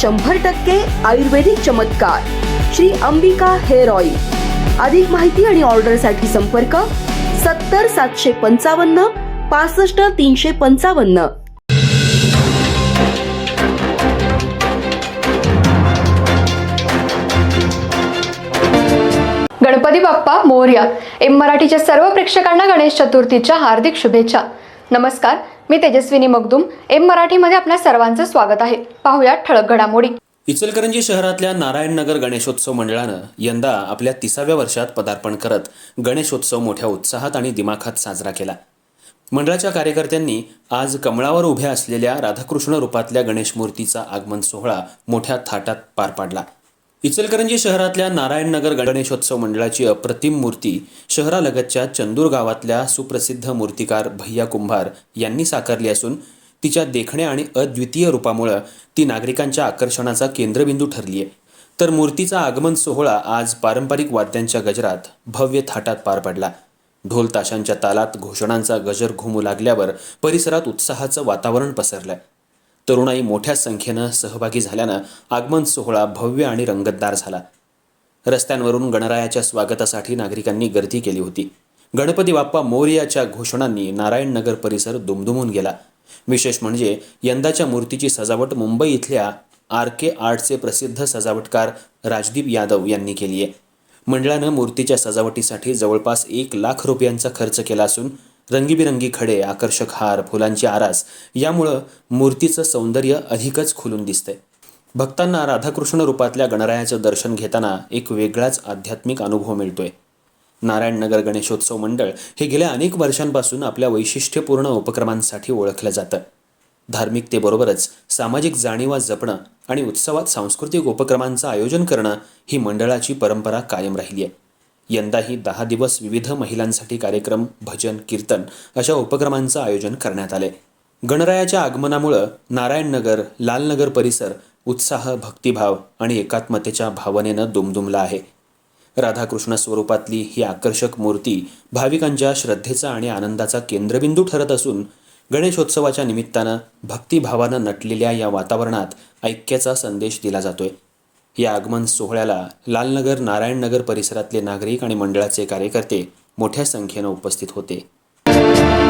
शंभर टक्के आयुर्वेदिक चमत्कार. Shri Ambika hair oil. अधिक माहिती आणि ऑर्डरसाठी संपर्क सत्तर सातशे पंचावन्न पासष्ट तीनशे पंचावन्न. गणपती बाप्पा मोर्या. एम मराठीच्या सर्व प्रेक्षकांना गणेश चतुर्थीच्या हार्दिक शुभेच्छा. नमस्कार मी तेजस्विनी मगदुम. एम मराठीमध्ये आपल्या सर्वांचं स्वागत आहे. पाहूया ठळक घडामोडी. इचलकरंजी शहरातल्या नारायणनगर गणेशोत्सव मंडळानं यंदा आपल्या तिसाव्या वर्षात पदार्पण करत गणेशोत्सव मोठ्या उत्साहात आणि दिमाखात साजरा केला. मंडळाच्या कार्यकर्त्यांनी आज कमळावर उभ्या असलेल्या राधाकृष्ण रूपातल्या गणेश मूर्तीचा आगमन सोहळा मोठ्या थाटात पार पाडला. इचलकरंजी शहरातल्या नारायणनगर गणेशोत्सव मंडळाची अप्रतिम मूर्ती शहरालगतच्या चंदूर गावातल्या सुप्रसिद्ध मूर्तिकार भैया कुंभार यांनी साकारली असून तिच्या देखण्या आणि अद्वितीय रूपामुळं ती नागरिकांच्या आकर्षणाचा केंद्रबिंदू ठरली आहे. तर मूर्तीचा आगमन सोहळा आज पारंपरिक वाद्यांच्या गजरात भव्य थाटात पार पडला. ढोल ताशांच्या तालात घोषणांचा गजर घुमू लागल्यावर परिसरात उत्साहाचं वातावरण पसरलं तरुणाई मोठ्या संख्येनं सहभागी झाल्यानं आगमन सोहळा भव्य आणि रंगतदार झाला. रस्त्यांवरून गणरायाच्या स्वागतासाठी नागरिकांनी गर्दी केली होती. गणपती बाप्पा मौर्याच्या घोषणांनी नारायणनगर परिसर दुमदुमून गेला. विशेष म्हणजे यंदाच्या मूर्तीची सजावट मुंबई इथल्या आर के आर्टचे प्रसिद्ध सजावटकार राजदीप यादव यांनी केली आहे. मंडळानं मूर्तीच्या सजावटीसाठी जवळपास एक लाख रुपयांचा खर्च केला असून रंगीबिरंगी खडे आकर्षक हार फुलांची आरास यामुळं मूर्तीचं सौंदर्य अधिकच खुलून दिसते भक्तांना राधाकृष्ण रूपातल्या गणरायाचं दर्शन घेताना एक वेगळाच आध्यात्मिक अनुभव मिळतोय. नारायणनगर गणेशोत्सव मंडळ हे गेल्या अनेक वर्षांपासून आपल्या वैशिष्ट्यपूर्ण उपक्रमांसाठी ओळखलं जातं. धार्मिकतेबरोबरच सामाजिक जाणीवा जपणं आणि उत्सवात सांस्कृतिक उपक्रमांचं आयोजन करणं ही मंडळाची परंपरा कायम राहिली आहे यंदाही दहा दिवस विविध महिलांसाठी कार्यक्रम भजन कीर्तन अशा उपक्रमांचं आयोजन करण्यात आले. गणरायाच्या आगमनामुळं नारायणनगर लालनगर परिसर उत्साह भक्तिभाव आणि एकात्मतेच्या भावनेनं दुमदुमला आहे. राधाकृष्ण स्वरूपातली ही आकर्षक मूर्ती भाविकांच्या श्रद्धेचा आणि आनंदाचा केंद्रबिंदू ठरत असून गणेशोत्सवाच्या निमित्तानं भक्तिभावानं नटलेल्या या वातावरणात ऐक्याचा संदेश दिला जातोय. या आगमन सोहळ्याला लालनगर नारायणनगर परिसरातले नागरिक आणि मंडळाचे कार्यकर्ते मोठ्या संख्येनं उपस्थित होते.